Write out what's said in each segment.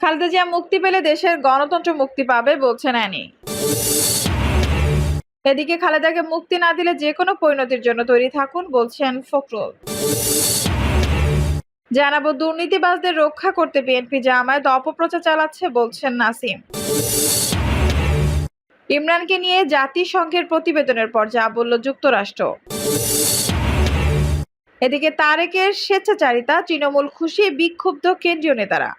খালেদা জিয়া মুক্তি পেলে দেশের গণতন্ত্র মুক্তি পাবে বলছেন অ্যানি। এদিকে খালেদাকে মুক্তি না দিলে যে কোনো পরিণতির জন্য তৈরি থাকুন বলছেন ফখরুল। জানাব, দুর্নীতিবাজদের রক্ষা করতে বিএনপি জামায়াত অপপ্রচার চালাচ্ছে বলছেন নাসিম। ইমরানকে নিয়ে জাতিসংঘের প্রতিবেদনের পর যা বলল যুক্তরাষ্ট্র। এদিকে তারেকের স্বেচ্ছাচারিতা, তৃণমূল খুশি, বিক্ষুব্ধ কেন্দ্রীয় নেতারা।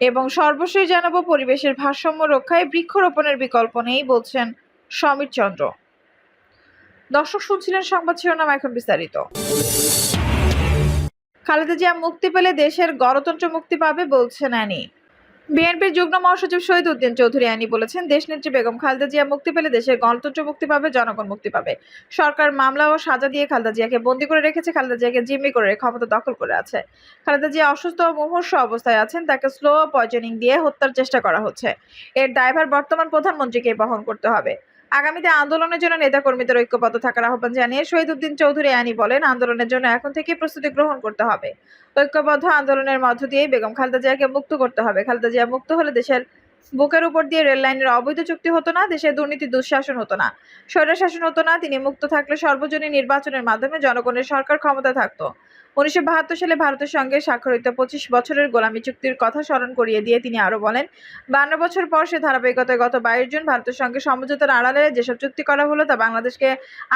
এবং সর্বশেষ জানাব পরিবেশের ভারসাম্য রক্ষায় বৃক্ষরোপণের বিকল্প নেই বলছেন সমীর চন্দ্র। দর্শক শুনছিলেন সংবাদ শিরোনাম এখন বিস্তারিত। খালেদা জিয়া মুক্তি পেলে দেশের গণতন্ত্র মুক্তি পাবে বলছেন অ্যানি। বিএনপির যুগ্ম মহাসচিব শহীদ উদ্দিন চৌধুরী আনি বলেছেন, দেশনেত্রী বেগম খালেদা জিয়া মুক্তি পেলে দেশের গণতন্ত্র মুক্তি পাবে, জনগণ মুক্তি পাবে। সরকার মামলা ও সাজা দিয়ে খালেদা জিয়াকে বন্দী করে রেখেছে, খালেদা জিয়াকে জিম্মি করে ক্ষমতা দখল করে আছে। খালেদা জিয়া অসুস্থ ও মুহূর্ষ অবস্থায় আছেন, তাকে স্লো পয়জনিং দিয়ে হত্যার চেষ্টা করা হচ্ছে। এর দায়ভার বর্তমান প্রধানমন্ত্রীকে বহন করতে হবে। আগামীতে আন্দোলনের জন্য নেতাকর্মীদের ঐক্যবদ্ধ থাকার আহ্বান জানিয়ে শহীদ উদ্দিন চৌধুরী আনি বলেন, আন্দোলনের জন্য এখন থেকে প্রস্তুতি গ্রহণ করতে হবে। ঐক্যবদ্ধ আন্দোলনের মধ্য দিয়েই বেগম খালেদা জিয়াকে মুক্ত করতে হবে। খালেদা জিয়া মুক্ত হলে দেশের বুকের উপর দিয়ে রেল লাইনের অবৈধ চুক্তি হতো না দেশে দুর্নীতি দুঃশাসন হতো না। স্বৈরশাসন হতো না, তিনি মুক্ত থাকলে সর্বজনীন নির্বাচনের মাধ্যমে জনগণের সরকার ক্ষমতা থাকতো। উনিশশো বাহাত্তর সালে ভারতের সঙ্গে স্বাক্ষরিত পঁচিশ বছরের গোলামী চুক্তির কথা স্মরণ করিয়ে দিয়ে তিনি আরও বলেন, বান্ন বছর পর সে ধারাবাহিকতায় গত বাইশ জুন ভারতের সঙ্গে সমঝোতার আড়ালে যেসব চুক্তি করা হলো তা বাংলাদেশকে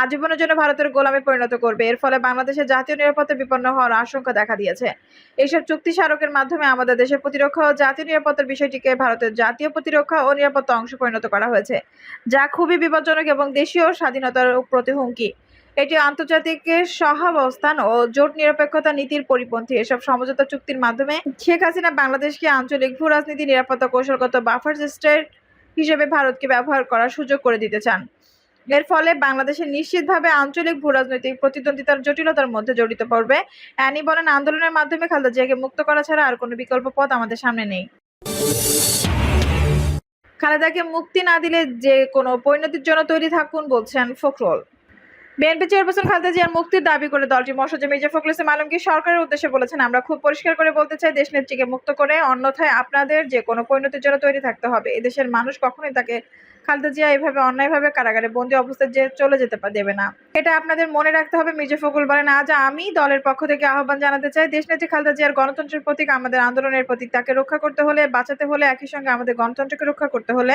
আজীবনের জন্য ভারতের গোলামে পরিণত করবে। এর ফলে বাংলাদেশের জাতীয় নিরাপত্তা বিপন্ন হওয়ার আশঙ্কা দেখা দিয়েছে। এইসব চুক্তি স্মারকের মাধ্যমে আমাদের দেশের প্রতিরক্ষা ও জাতীয় নিরাপত্তার বিষয়টিকে ভারতের জাতীয় প্রতিরক্ষা ও নিরাপত্তা অংশ পরিণত করা হয়েছে, যা খুবই বিপজ্জনক এবং দেশীয় স্বাধীনতার প্রতি হুমকি। এটি আন্তর্জাতিক সহাবস্থান ও জোট নিরপেক্ষতা নীতির পরিপন্থী। এসব সমঝোতা চুক্তির মাধ্যমে শেখ হাসিনা বাংলাদেশকে আঞ্চলিক ভূ রাজনীতি নিরাপত্তা কৌশলগত বাফার স্টেট হিসেবে ভারতকে ব্যবহার করার সুযোগ করে দিতে চান। এর ফলে বাংলাদেশে নিশ্চিতভাবে আঞ্চলিক ভূ রাজনৈতিক প্রতিদ্বন্দ্বিতার জটিলতার মধ্যে জড়িত পড়বে অ্যানি বলেন আন্দোলনের মাধ্যমে খালেদা জিয়াকে মুক্ত করা ছাড়া আর কোনো বিকল্প পথ আমাদের সামনে নেই। খালেদাকে মুক্তি না দিলে যে কোনো পরিণতির জন্য তৈরি থাকুন বলছেন ফখরুল। বিএনপি চেয়ারপারসন খালেদা জিয়ার মুক্তির দাবি করে দলটি মহাসচিব মির্জা ফখরুল ইসলাম আলমগীর সরকারের উদ্দেশ্যে বলেছেন, আমরা খুব পরিষ্কার করে বলতে চাই, দেশ নেত্রীকে মুক্ত করে, অন্যথায় আপনাদের যে কোনো পরিণতির জন্য তৈরি থাকতে হবে। এদেশের মানুষ কখনোই তাকে খালেদা জিয়া এভাবে অন্যায়ভাবে কারাগারে বন্দী অবস্থায় যে চলে যেতে দেবে না। এটা আপনাদের মনে রাখতে হবে, মির্জা ফখরুল বলেন, আজ আমি দলের পক্ষ থেকে আহ্বান জানাতে চাই, দেশনেত্রী খালেদা জিয়ার গণতন্ত্রের প্রতীক, আমাদের আন্দোলনের প্রতীক, তাকে রক্ষা করতে হলে, বাঁচাতে হলে, একই সঙ্গে আমাদের গণতন্ত্রকে রক্ষা করতে হলে,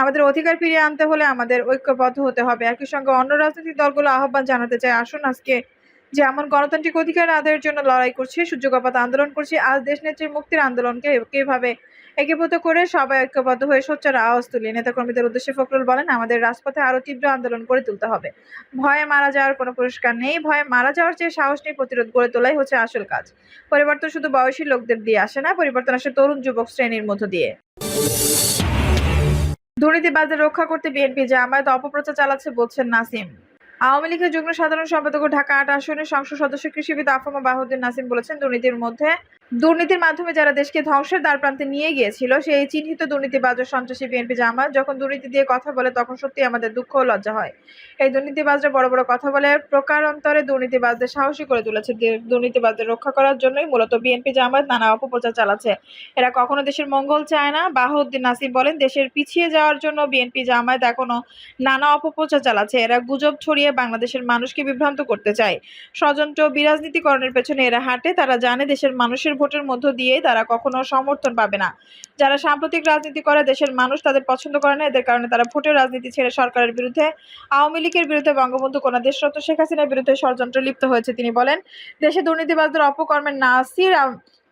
আমাদের অধিকার ফিরিয়ে আনতে হলে আমাদের ঐক্যবদ্ধ হতে হবে, একই সঙ্গে অন্য রাজনৈতিক দলগুলো আহ্বান জানাতে চাই, আসুন আজকে যেমন গণতান্ত্রিক অধিকার আদায়ের জন্য লড়াই করছি সূর্যকপাত আন্দোলন করছি, আজ দেশনেত্রীর মুক্তির আন্দোলনকে কীভাবে একীভূত করে সবাই ঐক্যবদ্ধ হয়ে সোচ্চার আওয়াজ তুলি। নেতাকর্মীদের উদ্দেশ্যে ফখরুল বলেন, আমাদের রাজপথে আরও তীব্র আন্দোলন করে তুলতে হবে। ভয়ে মারা যাওয়ার কোনো পুরস্কার নেই। ভয়ে মারা যাওয়ার চেয়ে সাহস নিয়ে প্রতিরোধ গড়ে তোলাই হচ্ছে আসল কাজ। পরিবর্তন শুধু বয়সী লোকদের দিয়ে আসে না, পরিবর্তন আসে তরুণ যুবক শ্রেণির মধ্য দিয়ে। দুর্নীতিবাজদের রক্ষা করতে বিএনপি জামায়াত অপপ্রচার চালাচ্ছে বলছেন নাসিম। আওয়ামী লীগের যুগ্ম সাধারণ সম্পাদক ঢাকা আট আসনের সংসদ সদস্য কৃষিবিদ আফমা বাহুদ্দিন নাসিম বলেছেন, দুর্নীতির মধ্যে দুর্নীতির মাধ্যমে যারা দেশকে ধ্বংসের দ্বার প্রান্তে নিয়ে গিয়েছিল, সেই চিহ্নিত দুর্নীতিবাজ সন্ত্রাসী বিএনপি জামায়াত যখন দুর্নীতি দিয়ে কথা বলে, তখন সত্যি আমাদের দুঃখ ও লজ্জা হয়। এই দুর্নীতিবাজরা বড় বড় কথা বলে, প্রকারান্তরে দুর্নীতিবাজদের সাহসী করে তুলেছে। দুর্নীতিবাজদের রক্ষা করার জন্যই মূলত বিএনপি জামায়াত নানা অপপ্রচার চালাচ্ছে। এরা কখনো দেশের মঙ্গল চায় না। বাহুদ্দিন নাসিম বলেন, দেশের পিছিয়ে যাওয়ার জন্য বিএনপি জামায়াত এখনও নানা অপপ্রচার চালাচ্ছে। এরা গুজব ছড়িয়ে বাংলাদেশের মানুষকে বিভ্রান্ত করতে চায়। ষড়যন্ত্র বিরাজনীতিকরণের পেছনে এরা হাঁটে। তারা জানে দেশের মানুষের ভোটের মধ্য দিয়ে তারা কখনো সমর্থন পাবে না। যারা সাম্প্রতিক রাজনীতি করে দেশের মানুষ তাদের পছন্দ করে না, এদের কারণে তারা ভোটের রাজনীতি ছেড়ে সরকারের বিরুদ্ধে, আওয়ামী লীগের বিরুদ্ধে বঙ্গবন্ধু কন্যা দেশরত্ন শেখ হাসিনার বিরুদ্ধে ষড়যন্ত্র লিপ্ত হয়েছে তিনি বলেন, দেশে দুর্নীতিবাজদের অপকর্মের নাসির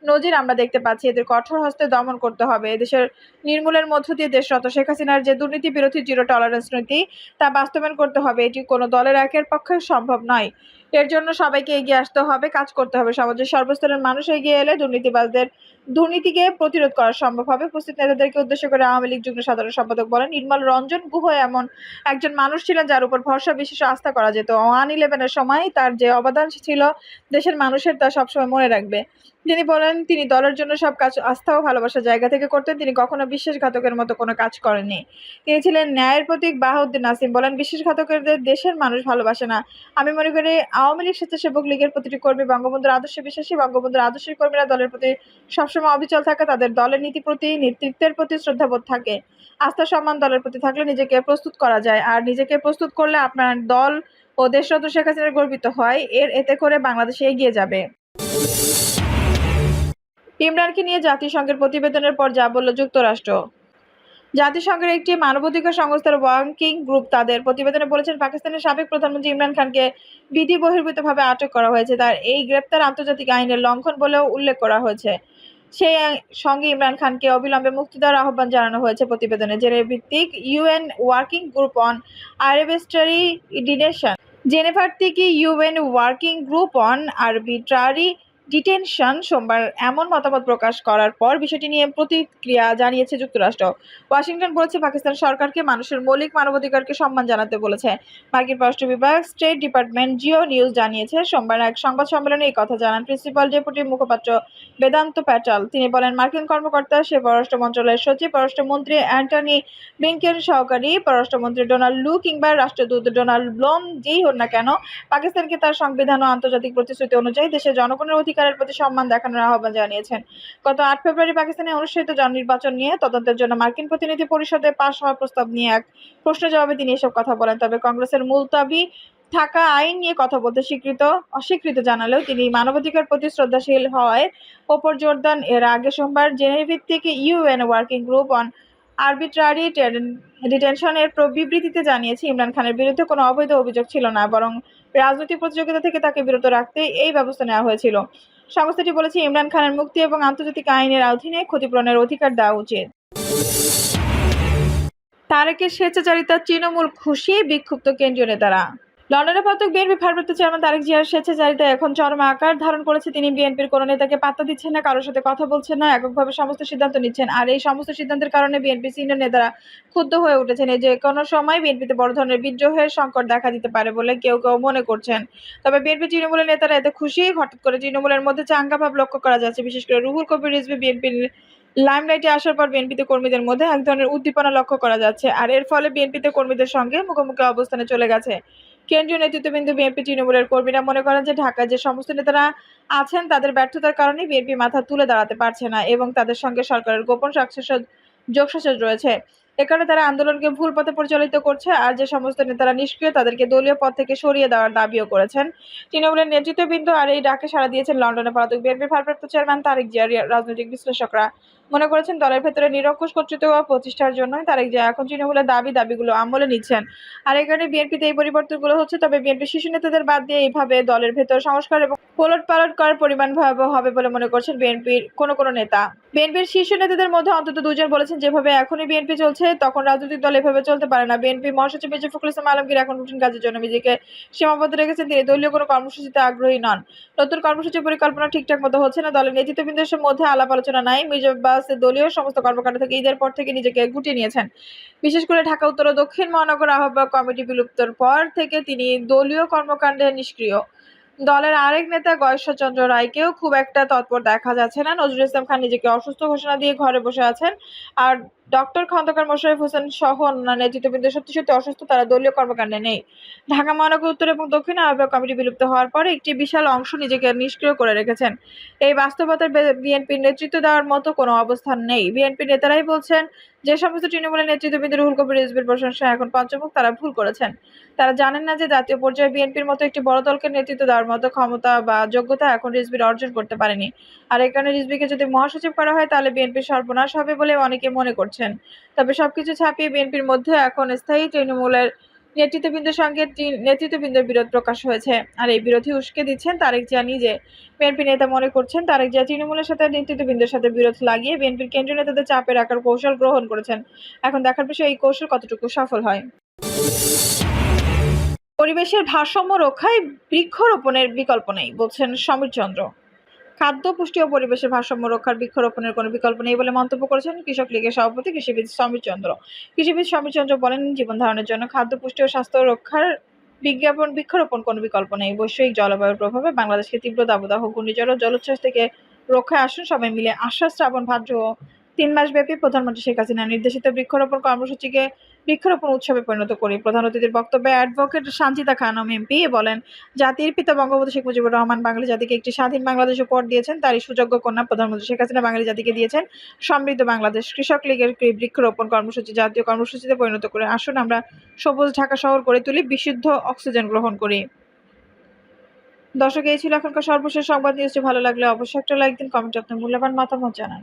নজির আমরা দেখতে পাচ্ছি। এদের কঠোর হস্তে দমন করতে হবে। এদেশের নির্মূলের মধ্য দিয়ে দেশরত শেখ হাসিনার যে দুর্নীতি বিরোধী জিরো টলারেন্স নীতি, তা বাস্তবায়ন করতে হবে। এটি কোনো দলের একের পক্ষে সম্ভব নয়। এর জন্য সবাইকে এগিয়ে আসতে হবে, কাজ করতে হবে সমাজের সর্বস্তরের মানুষ এগিয়ে এলে দুর্নীতিবাজদের দুর্নীতিকে প্রতিরোধ করা সম্ভব হবে। উপস্থিত নেতাদেরকে উদ্দেশ্য করে আওয়ামী লীগ যুগ্ম সাধারণ সম্পাদক বলেন, নির্মল রঞ্জন গুহ এমন একজন মানুষ ছিলেন যার উপর ভরসা বিশেষ আস্থা করা যেত। ওয়ান ইলেভেনের সময় তার যে অবদান ছিল, দেশের মানুষের তা সবসময় মনে রাখবে। তিনি বলেন, তিনি দলের জন্য সব কাজ, আস্থা ও ভালোবাসার জায়গা থেকে করতেন। তিনি কখনো বিশ্বাসঘাতকের মতো কোনো কাজ করেননি। তিনি ছিলেন ন্যায়ের প্রতীক বাহাউদ্দিন নাসিম। বলেন, বিশ্বাসঘাতকদের দেশের মানুষ ভালোবাসে না। আমি মনে করি, আওয়ামী লীগ স্বেচ্ছাসেবক লীগের প্রতিটি কর্মী, বঙ্গবন্ধুর আদর্শে বিশ্বাসী, বঙ্গবন্ধুর আদর্শের কর্মীরা দলের প্রতি সবসময় অবিচল থাকে, তাদের দলের নীতি প্রতি, নেতৃত্বের প্রতি শ্রদ্ধাবোধ থাকে। আস্থা সম্মান দলের প্রতি থাকলে নিজেকে প্রস্তুত করা যায়। আর নিজেকে প্রস্তুত করলে আপনার দল ও দেশরত্ন শেখ হাসিনা গর্বিত হয়। এর এতে করে বাংলাদেশে এগিয়ে যাবে। ইমরানকে নিয়ে জাতিসংঘের প্রতিবেদনের পর যা বলল যুক্তরাষ্ট্র। জাতিসংঘের একটি মানবাধিকার সংস্থার ওয়ার্কিং গ্রুপ তাদের প্রতিবেদনে বলেছেন, পাকিস্তানের সাবেক প্রধানমন্ত্রী ইমরান খানকে বিধি বহির্ভূতভাবে আটক করা হয়েছে। তার এই গ্রেপ্তার আন্তর্জাতিক আইনের লঙ্ঘন বলেও উল্লেখ করা হয়েছে। সেই সঙ্গে ইমরান খানকে অবিলম্বে মুক্তি দেওয়ার আহ্বান জানানো হয়েছে প্রতিবেদনে জেনে ভিত্তিক UN working group on arbitrary detention. জেনেভার থেকে UN working group on arbitrary detention সোমবার এমন মতামত প্রকাশ করার পর বিষয়টি নিয়ে প্রতিক্রিয়া জানিয়েছে যুক্তরাষ্ট্র। ওয়াশিংটন বলেছে, পাকিস্তান সরকারকে মানুষের মৌলিক মানবাধিকারকে সম্মান জানাতে বলেছে। মার্কিন পররাষ্ট্র বিভাগ, স্টেট ডিপার্টমেন্ট, জিও নিউজ জানিয়েছে, সোমবার এক সংবাদ সম্মেলনে এই কথা জানান প্রিন্সিপাল ডেপুটি মুখপাত্র বেদান্ত প্যাটাল। তিনি বলেন, মার্কিন কর্মকর্তা, সে পররাষ্ট্র মন্ত্রণালয়ের সচিব, পররাষ্ট্রমন্ত্রী অ্যান্টনি ব্লিংকেন সহকারী, পররাষ্ট্রমন্ত্রী ডোনাল্ড লু কিংবা রাষ্ট্রদূত ডোনাল্ড ব্লোম, যেই হোক না কেন, পাকিস্তানকে তার সংবিধান ও আন্তর্জাতিক প্রতিশ্রুতি অনুযায়ী দেশের জনগণের অধিকারের প্রতি সম্মান দেখানোর আহ্বান জানিয়েছেন। গত আট ফেব্রুয়ারি পাকিস্তানে অনুষ্ঠিত জন নির্বাচন নিয়ে তদন্তের জন্য মার্কিন প্রতিনিধি পরিষদে পাশ হওয়া প্রস্তাব নিয়ে এক প্রশ্ন জবাবে তিনি এসব কথা বলেন। তবে কংগ্রেসের মুলতাবি থাকা আইন নিয়ে কথা বলতে স্বীকৃত, অস্বীকৃত জানালেও তিনি মানবাধিকার প্রতি শ্রদ্ধাশীল হওয়ায় ওপর জোর দেন। এর আগে সোমবার জেনেভিক থেকে UN working group on arbitrary ডিটেনশনের বিবৃতিতে জানিয়েছে, ইমরান খানের বিরুদ্ধে কোনো অবৈধ অভিযোগ ছিল না, বরং রাজনৈতিক প্রতিযোগিতা থেকে তাকে বিরত রাখতে এই ব্যবস্থা নেওয়া হয়েছিল। সংস্থাটি বলেছে, ইমরান খানের মুক্তি এবং আন্তর্জাতিক আইনের অধীনে ক্ষতিপূরণের অধিকার দেওয়া উচিত। তারেকের স্বেচ্ছাচারিতা তৃণমূল খুশি, বিক্ষুব্ধ কেন্দ্রীয় নেতারা। লন্ডনে পদক বিএনপি ভারপ্রাপ্ত চেয়ারম্যান তারেক জিয়ার স্বেচ্ছাচারিতা এখন চরম আকার ধারণ করেছে তিনি। বিএনপির কোনো নেতাকে পাত্তা দিচ্ছেন না, কারোর সাথে কথা বলছেন না, এককভাবে সমস্ত সিদ্ধান্ত নিচ্ছেন। আর এই সমস্ত সিদ্ধান্তের কারণে বিএনপি সিনিয়র নেতারা ক্ষুব্ধ হয়ে উঠেছেন। এই যে কোনো সময় বিএনপিতে বড় ধরনের বিদ্রোহের সংকট দেখা দিতে পারে বলে কেউ কেউ মনে করছেন। তবে বিএনপি তৃণমূলের নেতারা এতে খুশি। হঠাৎ করে তৃণমূলের মধ্যে চাঙ্গা ভাব লক্ষ্য করা যাচ্ছে। বিশেষ করে রুহুল কবির রিজভি বিএনপির লাইমলাইটে আসার পর বিএনপিতে কর্মীদের মধ্যে এক ধরনের উদ্দীপনা লক্ষ্য করা যাচ্ছে। আর এর ফলে বিএনপিতে কর্মীদের সঙ্গে মুখোমুখি অবস্থানে চলে গেছে। কেন্দ্রীয় নেতৃত্ববৃন্দ বিএনপি তৃণমূলের কর্মীরা মনে করেন যে ঢাকায় যে সমস্ত নেতারা আছেন, তাদের ব্যর্থতার কারণে বিএনপি মাথা তুলে দাঁড়াতে পারছে না এবং তাদের সঙ্গে সরকারের গোপন যোগসাজশ রয়েছে। এ কারণে তারা আন্দোলনকে ভুল পথে পরিচালিত করছে আর যে সমস্ত নেতারা নিষ্ক্রিয় তাদেরকে দলীয় পদ থেকে সরিয়ে দেওয়ার দাবিও করেছেন। তৃণমূলের নেতৃত্ববৃন্দ আর এই ডাকে সাড়া দিয়েছেন লন্ডনে পলাতক বিএনপির ভারপ্রাপ্ত চেয়ারম্যান তারেক জিয়া রাজনৈতিক বিশ্লেষকরা। মনে করেছেন দলের ভেতরে নিরঙ্কুশ কর্তৃত্ব প্রতিষ্ঠার জন্য তারেক জিয়া এখন তৃণমূলের দাবি, দাবিগুলো আমলে নিচ্ছেন। আর এই কারণে বিএনপিতে এই পরিবর্তনগুলো হচ্ছে, তবে বিএনপি শিশু নেতাদের বাদ দিয়ে এইভাবে দলের ভেতর সংস্কার এবং পোলট পালট করার পরিমাণ ভয়াবহ হবে বলে মনে করছেন বিএনপির কোনো কোনো নেতা। বিএনপির শীর্ষ নেতাদের মধ্যে অন্তত দুজন বলেছেন, যেভাবে এখনই বিএনপি চলছে, তখন রাজনৈতিক দল এভাবে চলতে পারে না। বিএনপি মহাসচিব মির্জা ফখরুল ইসলাম আলমগীর এখন রুটিন কাজের জন্য নিজেকে সীমাবদ্ধ রেখেছেন। তিনি দলীয় কোনো কর্মসূচিতে আগ্রহী নন। নতুন কর্মসূচি পরিকল্পনা ঠিকঠাক মতো হচ্ছে না। দলের নেতৃত্ববৃন্দের মধ্যে আলাপ আলোচনা নাই। মির্জা দলীয় সমস্ত কর্মকাণ্ড থেকে ঈদের পর থেকে নিজেকে গুটিয়ে নিয়েছেন। বিশেষ করে ঢাকা, উত্তর ও দক্ষিণ মহানগর আহ্বায়ক কমিটি বিলুপ্তর পর থেকে তিনি দলীয় কর্মকাণ্ডে নিষ্ক্রিয়। দলের আরেক নেতা গয়েশ্বরচন্দ্র রায়কেও খুব একটা তৎপর দেখা যাচ্ছে না। নজরুল ইসলাম খান নিজেকে অসুস্থ ঘোষণা দিয়ে ঘরে বসে আছেন। আর ডক্টর খন্দকার মোশাররফ হোসেন সহ অন্যান্য নেতৃত্ববৃন্দ সত্যি সত্যি অসুস্থ, তারা দলীয় কর্মকাণ্ডে নেই। ঢাকা মহানগর উত্তর এবং দক্ষিণ আহ্বায়ক কমিটি বিলুপ্ত হওয়ার পরে একটি বিশাল অংশ নিজেকে নিষ্ক্রিয় করে রেখেছেন। এই বাস্তবতার বিএনপির নেতৃত্ব দেওয়ার মতো কোনো অবস্থান নেই। বিএনপি নেতারাই বলছেন, যে সমস্ত তৃণমূলের নেতৃত্ববৃন্দ রুহুল কবির রিজভির প্রশংসা এখন পঞ্চমুখ, তারা ভুল করেছেন। তারা জানেন না যে জাতীয় পর্যায়ে বিএনপির মতো একটি বড় দলকে নেতৃত্ব দেওয়ার মতো ক্ষমতা বা যোগ্যতা এখন রিজভির অর্জন করতে পারেনি। আর এই কারণে রিজভিকে যদি মহাসচিব করা হয়, তাহলে বিএনপির সর্বনাশ হবে বলে অনেকে মনে করছেন। তবে সবকিছু ছাপিয়ে বিএনপির মধ্যে এখন স্থায়ী তৃণমূলের নেতৃত্ববৃন্দের সঙ্গে নেতৃত্ববৃন্দের বিরোধ প্রকাশ হয়েছে। আর এই বিরোধী উস্কে দিচ্ছেন তারেক জিয়া নিজে। বিএনপি নেতা মনে করছেন তারেক জিয়া তৃণমূলের সাথে, নেতৃত্ববৃন্দের সাথে বিরোধ লাগিয়ে বিএনপির কেন্দ্রীয় নেতাদের চাপে রাখার কৌশল গ্রহণ করেছেন। এখন দেখার বিষয়, এই কৌশল কতটুকু সফল হয়? পরিবেশের ভারসাম্য রক্ষায় বৃক্ষরোপণের বিকল্প নেই, বলছেন সমীর চন্দ্র। খাদ্য, পুষ্টি ও পরিবেশের ভারসাম্য রক্ষার বৃক্ষরোপণের কোনো বিকল্প নেই বলে মন্তব্য করেছেন কৃষক লীগের সভাপতি কৃষিবিদ সমীর চন্দ্র কৃষিবিদ সমীর চন্দ্র বলেন, জীবন ধারণের জন্য খাদ্য, পুষ্টি ও স্বাস্থ্য রক্ষার বিজ্ঞাপন, বৃক্ষরোপণ কোনো বিকল্প নেই। বৈশ্বিক জলবায়ুর প্রভাবে বাংলাদেশকে তীব্র দাবদাহ, ঘূর্ণিঝড় ও জলোচ্ছ্বাস থেকে রক্ষায় আসুন সবাই মিলে। আশ্বাস শ্রাবণ ভাদ্র তিন মাসব্যাপী প্রধানমন্ত্রী শেখ হাসিনা নির্দেশিত বৃক্ষরোপণ কর্মসূচিকে বৃক্ষরোপণ উৎসবে পরিণত করি প্রধান অতিথির বক্তব্যে অ্যাডভোকেট সানজিদা খানম এমপি বলেন, জাতির পিতা বঙ্গবন্ধু শেখ মুজিবুর রহমান বাঙালি জাতিকে একটি স্বাধীন বাংলাদেশ উপহার দিয়েছেন, তারই সুযোগ্য কন্যা প্রধানমন্ত্রী শেখ হাসিনা বাঙালি জাতিকে দিয়েছেন, সমৃদ্ধ বাংলাদেশ। কৃষক লীগের বৃক্ষরোপণ কর্মসূচি, জাতীয় কর্মসূচিতে পরিণত করে আসুন আমরা সবুজ ঢাকা শহর গড়ে তুলি, বিশুদ্ধ অক্সিজেন গ্রহণ করি। দর্শক, এই ছিল এখনকার সর্বশেষ সংবাদ। নিউজটি ভালো লাগলে অবশ্যই একটা লাইক দিন, কমেন্টে আপনার মূল্যবান মতামত জানান।